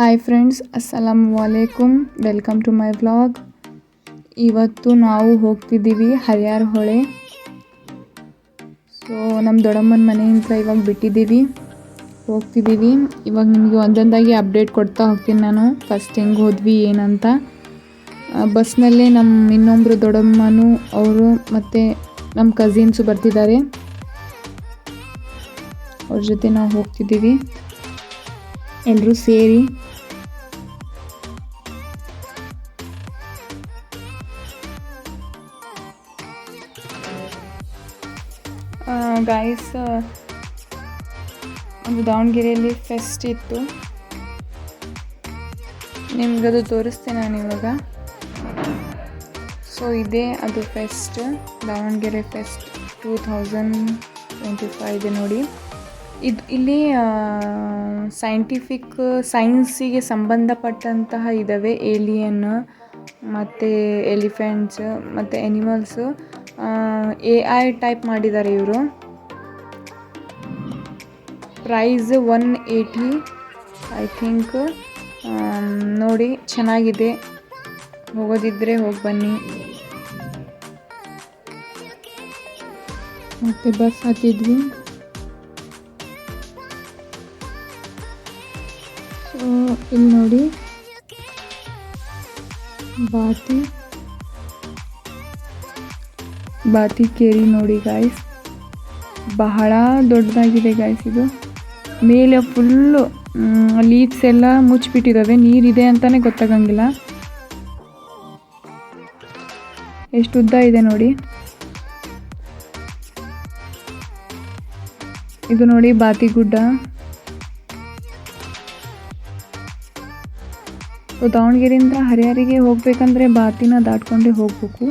Hi friends ಅಸ್ಸಲಾಮ್ ವಾಲೇಕುಮ್ welcome to my vlog ಇವತ್ತು ನಾವು ಹೋಗ್ತಿದ್ದೀವಿ ಹರಿಯಾರ್ ಹೊಳೆ. ಸೊ ನಮ್ಮ ದೊಡ್ಡಮ್ಮನ ಮನೆಯಿಂದ ಇವಾಗ ಬಿಟ್ಟಿದ್ದೀವಿ. ಹೋಗ್ತಿದ್ದೀವಿ. ಇವಾಗ ನಿಮಗೆ ಒಂದೊಂದಾಗಿ ಅಪ್ಡೇಟ್ ಕೊಡ್ತಾ ಹೋಗ್ತೀನಿ ನಾನು. ಫಸ್ಟ್ ಹೆಂಗೆ ಹೋದ್ವಿ, ಏನಂತ. ಬಸ್ನಲ್ಲೇ ನಮ್ಮ ಇನ್ನೊಬ್ಬರು ದೊಡ್ಡಮ್ಮನು, ಅವರು ಮತ್ತು ನಮ್ಮ ಕಸಿನ್ಸು ಬರ್ತಿದ್ದಾರೆ. ಅವ್ರ ಜೊತೆ ನಾವು ಹೋಗ್ತಿದ್ದೀವಿ. ಎಲ್ಲರೂ ಸೇರಿ. ಗಾಯ್ಸ್ ಒಂದು ದಾವಣಗೆರೆಯಲ್ಲಿ ಫೆಸ್ಟ್ ಇತ್ತು. ನಿಮ್ಗದು ತೋರಿಸ್ತೇನೆ ನಾನು ಇವಾಗ. ಸೊ ಇದೇ ಅದು fest Davangere fest two thousand twenty five ಇದೆ ನೋಡಿ. ಇದು ಇಲ್ಲಿ ಸೈಂಟಿಫಿಕ್ ಸೈನ್ಸಿಗೆ ಸಂಬಂಧಪಟ್ಟಂತಹ ಇದ್ದಾವೆ ಏಲಿಯನ್ ಮತ್ತು ಎಲಿಫೆಂಟ್ಸ್ ಮತ್ತು ಎನಿಮಲ್ಸು ಎ ಐ ಟೈಪ್ ಮಾಡಿದ್ದಾರೆ ಇವರು. Price one eighty. I think ನೋಡಿ, ಚೆನ್ನಾಗಿದೆ. ಹೋಗೋದಿದ್ರೆ ಹೋಗಿ ಬನ್ನಿ. ಮತ್ತು ಬಸ್ ಹತ್ತಿದ್ವಿ ಸೊ ಇಲ್ಲಿ ನೋಡಿ. ಬಾತಿ. ಬಾತಿ ಕೇರಿ ನೋಡಿ ಗಾಯ್ಸ್ ಬಹಳ ದೊಡ್ಡದಾಗಿದೆ ಗಾಯ್ಸ್ ಇದು. ಮೇಲೆ ಫುಲ್ಲು ಲೀವ್ಸ್ ಎಲ್ಲ ಮುಚ್ಚಿಬಿಟ್ಟಿದ್ದಾವೆ. ನೀರಿದೆ ಅಂತಲೇ ಗೊತ್ತಾಗಂಗಿಲ್ಲ. ಎಷ್ಟು ಉದ್ದ ಇದೆ ನೋಡಿ. ಇದು ನೋಡಿ ಬಾತಿ ಗುಡ್ಡ. ದಾವಣಗೆರೆಯಿಂದ ಹರಿಹರಿಗೆ ಹೋಗ್ಬೇಕಂದ್ರೆ ಬಾತಿನ ದಾಟ್ಕೊಂಡೇ ಹೋಗ್ಬೇಕು.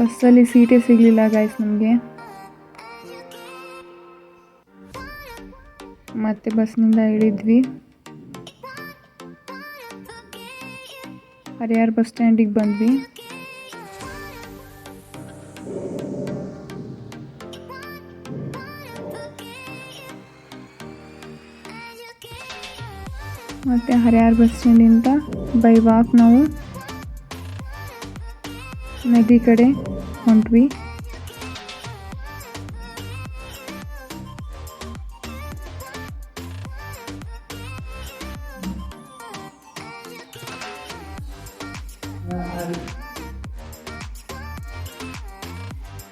ಬಸ್ಸಲ್ಲಿ ಸೀಟೇ ಸಿಗಲಿಲ್ಲ ಗಾಯ್ಸ್ ನಮಗೆ. ಮತ್ತೆ ಬಸ್ನಿಂದ ಇಳಿದ್ವಿ. ಹರಿಯಾರ್ ಬಸ್ ಸ್ಟ್ಯಾಂಡಿಗೆ ಬಂದ್ವಿ. ಮತ್ತೆ ಹರಿಯಾರ್ ಬಸ್ ಸ್ಟ್ಯಾಂಡಿಂದ ಬೈ ವಾಕ್ ನಾವು ನದಿ ಕಡೆ ಹೊಂಟ್ವಿ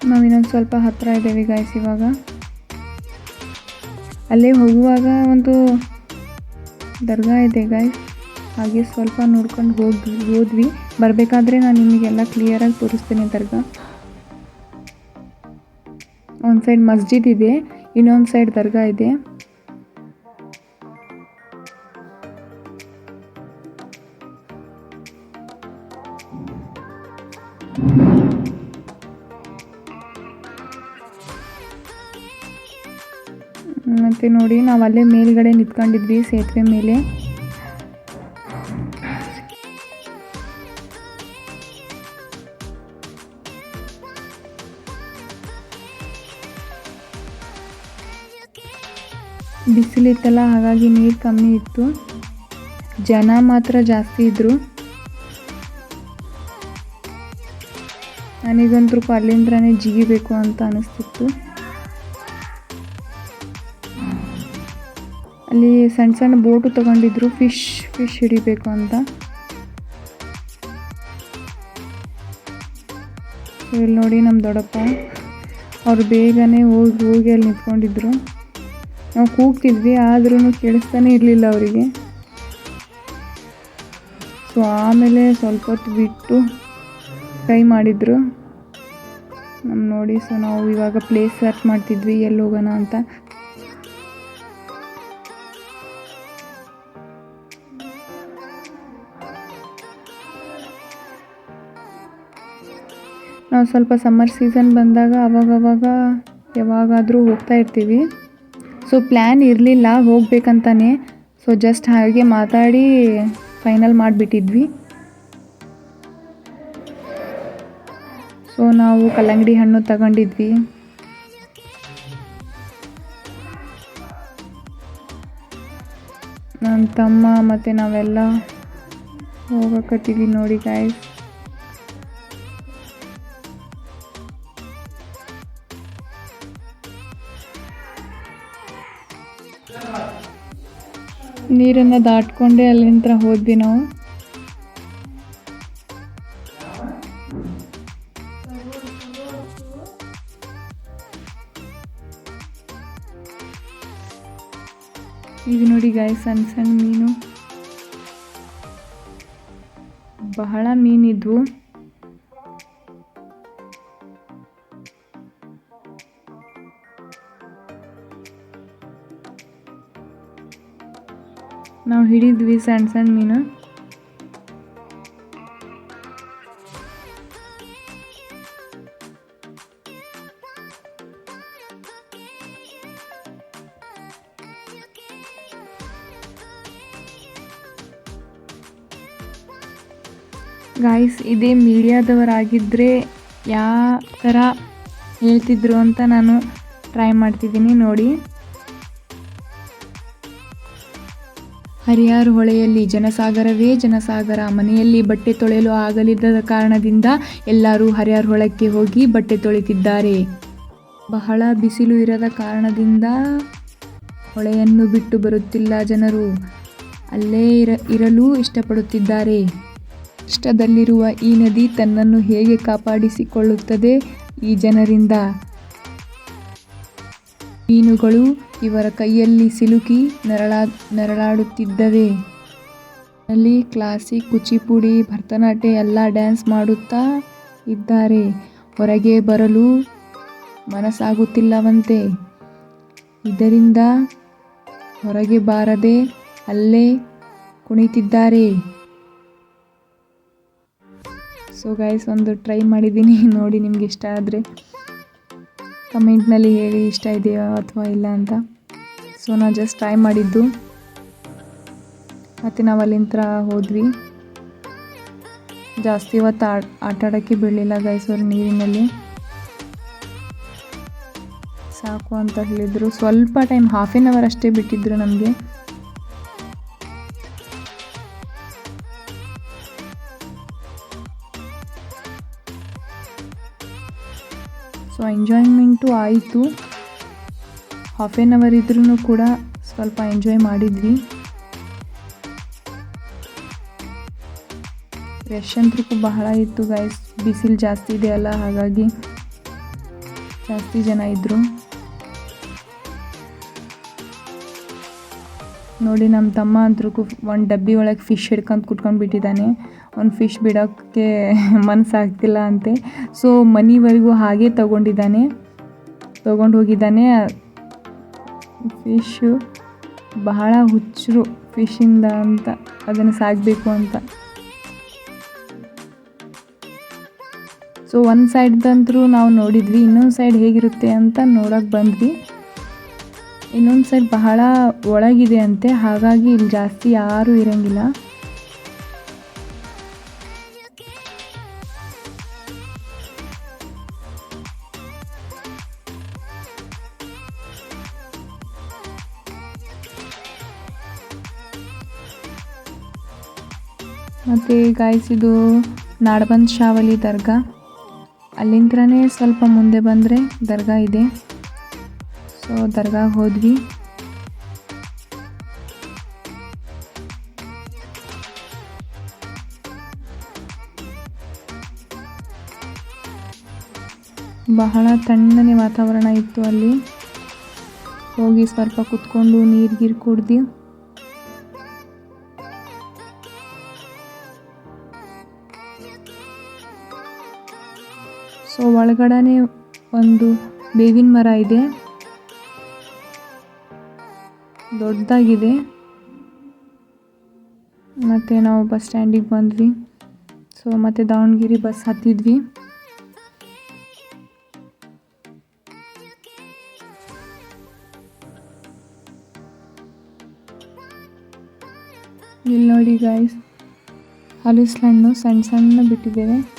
ನಾವು ಇನ್ನೊಂದು ಸ್ವಲ್ಪ ಹತ್ತಿರ ಇದ್ದೇವೆ ಗಾಯ್ಸ್ ಇವಾಗ ಅಲ್ಲೇ ಹೋಗುವಾಗ ಒಂದು ದರ್ಗಾ ಇದೆ ಗಾಯ್ಸ್ ಹಾಗೆ ಸ್ವಲ್ಪ ನೋಡ್ಕೊಂಡು ಹೋಗಿ, ಹೋದ್ವಿ. ಬರಬೇಕಾದ್ರೆ ನಾನು ನಿಮಗೆಲ್ಲ ಕ್ಲಿಯರಾಗಿ ತೋರಿಸ್ತೇನೆ, ದರ್ಗ. ಒಂದು ಸೈಡ್ ಮಸ್ಜಿದ್ ಇದೆ, ಇನ್ನೊಂದು ಸೈಡ್ ದರ್ಗಾ ಇದೆ. ಮತ್ತೆ ನೋಡಿ, ನಾವು ಅಲ್ಲೇ ಮೇಲ್ಗಡೆ ನಿಂತ್ಕೊಂಡಿದ್ವಿ, ಸೇತುವೆ ಮೇಲೆ. ಬಿಸಿಲಿತ್ತಲ್ಲ, ಹಾಗಾಗಿ ನೀರು ಕಮ್ಮಿ ಇತ್ತು. ಜನ ಮಾತ್ರ ಜಾಸ್ತಿ ಇದ್ದರು ನನಗಂತೂ ಅಲ್ಲಿಂದ್ರೇ ಜಿಗಿಬೇಕು ಅಂತ ಅನಿಸ್ತಿತ್ತು. ಅಲ್ಲಿ ಸಣ್ಣ ಸಣ್ಣ ಬೋಟು ತಗೊಂಡಿದ್ರು, ಫಿಶ್ ಫಿಶ್ ಹಿಡಿಬೇಕು ಅಂತ. ಇಲ್ಲಿ ನೋಡಿ ನಮ್ಮ ದೊಡ್ಡಪ್ಪ. ಅವ್ರು ಬೇಗನೆ ಹೋಗಿ ಹೋಗಿ ಅಲ್ಲಿ ನಿಂತ್ಕೊಂಡಿದ್ರು. ನಾವು ಕೂಗ್ತಿದ್ವಿ ಆದ್ರೂ ಕೇಳಿಸ್ತಾನೆ ಇರಲಿಲ್ಲ ಅವರಿಗೆ. ಸೊ ಆಮೇಲೆ ಸ್ವಲ್ಪ ಹೊತ್ತು ಬಿಟ್ಟು ಟ್ರೈ ಮಾಡಿದ್ರು. ನಮ್ಮ ನೋಡಿ ಸೊ ನಾವು ಇವಾಗ ಪ್ಲೇಸ್ ಸರ್ಚ್ ಮಾಡ್ತಿದ್ವಿ, ಎಲ್ಲಿ ಹೋಗೋಣ ಅಂತ. ನಾವು ಸ್ವಲ್ಪ ಸಮ್ಮರ್ ಸೀಸನ್ ಬಂದಾಗ ಅವಾಗವಾಗ ಯಾವಾಗಾದರೂ ಹೋಗ್ತಾ ಇರ್ತೀವಿ. ಸೊ ಪ್ಲ್ಯಾನ್ ಇರಲಿಲ್ಲ, ಹೋಗ್ಬೇಕಂತಾನೆ. ಸೊ ಜಸ್ಟ್ ಹಾಗೆ ಮಾತಾಡಿ ಫೈನಲ್ ಮಾಡಿಬಿಟ್ಟಿದ್ವಿ. ಸೊ ನಾವು ಕಲ್ಲಂಗಡಿ ಹಣ್ಣು ತಗೊಂಡಿದ್ವಿ. ನನ್ನ ತಮ್ಮ ಮತ್ತು ನಾವೆಲ್ಲ ಹೋಗಕತ್ತೀವಿ ನೋಡಿ ಗಾಯ್ಸ್ ನೀರನ್ನು ದಾಟ್ಕೊಂಡೆ ಅಲ್ಲಿಂದ ಹೋದ್ವಿ ನಾವು. ಈಗ ನೋಡಿ ಗಾಯ ಸಣ್ಣ ಸಣ್ಣ ಮೀನು. ಬಹಳ ಮೀನಿದ್ವು. ನಾವು ಹಿಡಿದ್ವಿ ಸಣ್ಣ ಸಣ್ಣ ಮೀನು. ಗಾಯ್ಸ್ ಇದೇ ಮೀಡಿಯಾದವರಾಗಿದ್ದರೆ ಯಾವ ಥರ ಹೇಳ್ತಿದ್ರು ಅಂತ ನಾನು ಟ್ರೈ ಮಾಡ್ತಿದ್ದೀನಿ ನೋಡಿ. ಹರಿಯಾರು ಹೊಳೆಯಲ್ಲಿ ಜನಸಾಗರವೇ ಜನಸಾಗರ. ಮನೆಯಲ್ಲಿ ಬಟ್ಟೆ ತೊಳೆಯಲು ಆಗಲಿಲ್ಲದ ಕಾರಣದಿಂದ ಎಲ್ಲರೂ ಹರಿಯಾರು ಹೊಳಕ್ಕೆ ಹೋಗಿ ಬಟ್ಟೆ ತೊಳಿತಿದ್ದಾರೆ ಬಹಳ ಬಿಸಿಲು ಇರದ ಕಾರಣದಿಂದ ಹೊಳೆಯನ್ನು ಬಿಟ್ಟು ಬರುತ್ತಿಲ್ಲ ಜನರು. ಅಲ್ಲೇ ಇರ, ಇರಲು ಇಷ್ಟಪಡುತ್ತಿದ್ದಾರೆ. ಇಷ್ಟದಲ್ಲಿರುವ ಈ ನದಿ ತನ್ನನ್ನು ಹೇಗೆ ಕಾಪಾಡಿಸಿಕೊಳ್ಳುತ್ತದೆ ಈ ಜನರಿಂದ? ಮೀನುಗಳು ಇವರ ಕೈಯಲ್ಲಿ ಸಿಲುಕಿ ನರಳಾ ನರಳಾಡುತ್ತಿದ್ದವೆ. ಅಲ್ಲಿ ಕ್ಲಾಸಿಕ್ ಕುಚಿಪುಡಿ, ಭರತನಾಟ್ಯ ಎಲ್ಲ ಡ್ಯಾನ್ಸ್ ಮಾಡುತ್ತಾ ಇದ್ದಾರೆ. ಹೊರಗೆ ಬರಲು ಮನಸ್ಸಾಗುತ್ತಿಲ್ಲವಂತೆ. ಇದರಿಂದ ಹೊರಗೆ ಬಾರದೆ ಅಲ್ಲೇ ಕುಣಿತಿದ್ದಾರೆ. ಸೊ ಗೈಸ್ ಒಂದು ಟ್ರೈ ಮಾಡಿದ್ದೀನಿ. ನೋಡಿ ನಿಮ್ಗೆ ಇಷ್ಟ ಆದರೆ. ಕಮೆಂಟ್ನಲ್ಲಿ ಹೇಳಿ ಇಷ್ಟ ಇದೆಯಾ ಅಥವಾ ಇಲ್ಲ ಅಂತ. ಸೊ ನಾವು ಜಸ್ಟ್ ಟ್ರೈ ಮಾಡಿದ್ದು. ಮತ್ತು ನಾವು ಅಲ್ಲಿಂದ ಹೋದ್ವಿ. ಜಾಸ್ತಿ ಇವತ್ತು ಆಟ ಆಡೋಕ್ಕೆ ಬಿಡಲಿಲ್ಲ ಗೈಸೂರು ನೀರಿನಲ್ಲಿ. ಸಾಕು ಅಂತ ಹೇಳಿದರು. ಸ್ವಲ್ಪ ಟೈಮ್ ಹಾಫ್ ಆನ್ ಅವರ್ ಅಷ್ಟೇ ಬಿಟ್ಟಿದ್ರು ನಮಗೆ. ಸೊ ಎಂಜಾಯ್ಮೆಂಟು ಆಯಿತು. ಹಾಫ್ ಆನ್ ಅವರ್ ಇದ್ರೂ ಕೂಡ ಸ್ವಲ್ಪ ಎಂಜಾಯ್ ಮಾಡಿದ್ವಿ. ರಶ್ ಅಂತೂ ಬಹಳ ಇತ್ತು ಗೈಸ್ ಬಿಸಿಲು ಜಾಸ್ತಿ ಇದೆಯಲ್ಲ ಹಾಗಾಗಿ ಜಾಸ್ತಿ ಜನ ಇದ್ದರು ನೋಡಿ ನಮ್ಮ ತಮ್ಮ ಅಂತೂ ಒಂದು ಡಬ್ಬಿ ಒಳಗೆ ಫಿಶ್ ಹಿಡ್ಕೊಂಡು ಕುಟ್ಕೊಂಡು ಬಿಟ್ಟಿದ್ದಾನೆ. ಒಂದು ಫಿಶ್ ಬಿಡೋಕ್ಕೆ ಮನಸ್ಸಾಗ್ತಿಲ್ಲ ಅಂತೆ. ಸೊ ಮನಿವರೆಗೂ ಹಾಗೆ ತಗೊಂಡಿದ್ದಾನೆ. ತೊಗೊಂಡು ಹೋಗಿದ್ದಾನೆ. ಫಿಶ್ಶು ಬಹಳ ಹುಚ್ಚರು ಫಿಶಿಂದ ಅಂತ, ಅದನ್ನು ಸಾಕಬೇಕು ಅಂತ. ಸೊ ಒಂದು ಸೈಡ್ದಂತರೂ ನಾವು ನೋಡಿದ್ವಿ, ಇನ್ನೊಂದು ಸೈಡ್ ಹೇಗಿರುತ್ತೆ ಅಂತ ನೋಡೋಕೆ ಬಂದ್ವಿ. ಇನ್ನೊಂದು ಸೈಡ್ ಬಹಳ ಒಳಗಿದೆ ಅಂತೆ, ಹಾಗಾಗಿ ಇಲ್ಲಿ ಜಾಸ್ತಿ ಯಾರೂ ಇರಂಗಿಲ್ಲ. ಮತ್ತು ಗಾಯ್ಸ್ ಇದು ನಾಡಬಂದ್ ಶಾವಲಿ ದರ್ಗಾ. ಅಲ್ಲಿಂದನೇ ಸ್ವಲ್ಪ ಮುಂದೆ ಬಂದರೆ ದರ್ಗಾ ಇದೆ. ಸೊ, ದರ್ಗಾಗೆ ಹೋದ್ವಿ. ಬಹಳ ತಣ್ಣನೆ ವಾತಾವರಣ ಇತ್ತು ಅಲ್ಲಿ. ಹೋಗಿ ಸ್ವಲ್ಪ ಕುತ್ಕೊಂಡು ನೀರು ಗೀರು ಕುಡ್ದು. ಸೊ ಒಳಗಡೆ ಒಂದು ಬೇವಿನ ಮರ ಇದೆ. ದೊಡ್ಡದಾಗಿದೆ. ಮತ್ತು ನಾವು ಬಸ್ ಸ್ಟ್ಯಾಂಡಿಗೆ ಬಂದ್ವಿ. ಸೊ ಮತ್ತು ದಾವಣಗೆರೆ ಬಸ್ ಹತ್ತಿದ್ವಿ. ಇಲ್ಲಿ ನೋಡಿ ಗಾಯ್ಸ್ ಹಲಸಿನಣ್ಣು ಸಣ್ಣ ಸಣ್ಣ ಬಿಟ್ಟಿದ್ದೇವೆ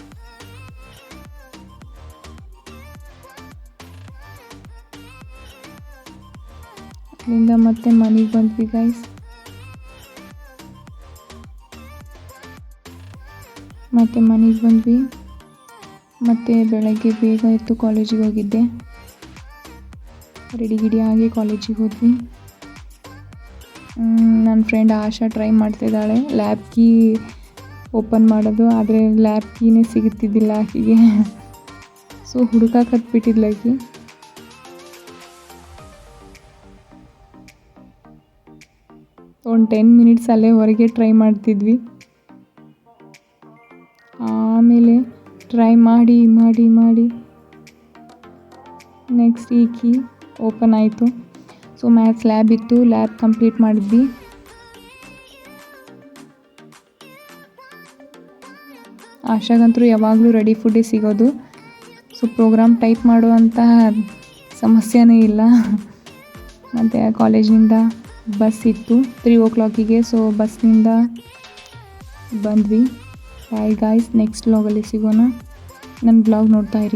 ಮತ್ತೆ ಮನೆಗೆ ಬಂದ್ವಿ ಗೈಸ್ ಮತ್ತೆ ಮನೆಗೆ ಬಂದ್ವಿ ಮತ್ತೆ ಬೆಳಗ್ಗೆ ಬೇಗ ಎದ್ದು ಕಾಲೇಜಿಗೆ ಹೋಗಿದ್ದೆ. ರೆಡಿ ಗಿಡಿ ಆಗಿ ಕಾಲೇಜಿಗೆ ಹೋದ್ವಿ. ನನ್ನ ಫ್ರೆಂಡ್ ಆಶಾ ಟ್ರೈ ಮಾಡ್ತಿದ್ದಾಳೆ ಲ್ಯಾಬ್ ಕೀ ಓಪನ್ ಮಾಡೋದು, ಆದರೆ ಲ್ಯಾಬ್ ಕೀನೇ ಸಿಗುತ್ತಿದ್ದಿಲ್ಲ ಆಕೆಗೆ ಸೊ ಹುಡುಕಾಕತ್ಬಿಟ್ಟಿದ್ಲು ಒಂದು ಟೆನ್ ಮಿನಿಟ್ಸ್ ಅಲ್ಲೇ ಹೊರಗೆ ಟ್ರೈ ಮಾಡ್ತಿದ್ವಿ. ಆಮೇಲೆ ಟ್ರೈ ಮಾಡಿ ಮಾಡಿ ಮಾಡಿ. ನೆಕ್ಸ್ಟ್ ಈ ಕೀ ಓಪನ್ ಆಯಿತು. ಸೊ ಮ್ಯಾಥ್ಸ್ ಲ್ಯಾಬ್ ಇತ್ತು ಲ್ಯಾಬ್ ಕಂಪ್ಲೀಟ್ ಮಾಡಿದ್ವಿ. ಆಶಾಗಂತೂ ಯಾವಾಗಲೂ ರೆಡಿ ಫುಡ್ಡೇ ಸಿಗೋದು. ಸೊ ಪ್ರೋಗ್ರಾಮ್ ಟೈಪ್ ಮಾಡುವಂತಹ ಸಮಸ್ಯೆನೇ ಇಲ್ಲ. ಮತ್ತು ಕಾಲೇಜಿನಿಂದ ಬಸ್ ಇತ್ತು. ತ್ರೀ ಓ ಕ್ಲಾಕಿಗೆ ಸೊ ಬಸ್ನಿಂದ ಬಂದ್ವಿ. ಬಾಯ್ ಗಾಯ್ಸ್ ನೆಕ್ಸ್ಟ್ ವ್ಲಾಗಲ್ಲಿ ಸಿಗೋಣ. ನನ್ನ ಬ್ಲಾಗ್ ನೋಡ್ತಾ ಇರಿ.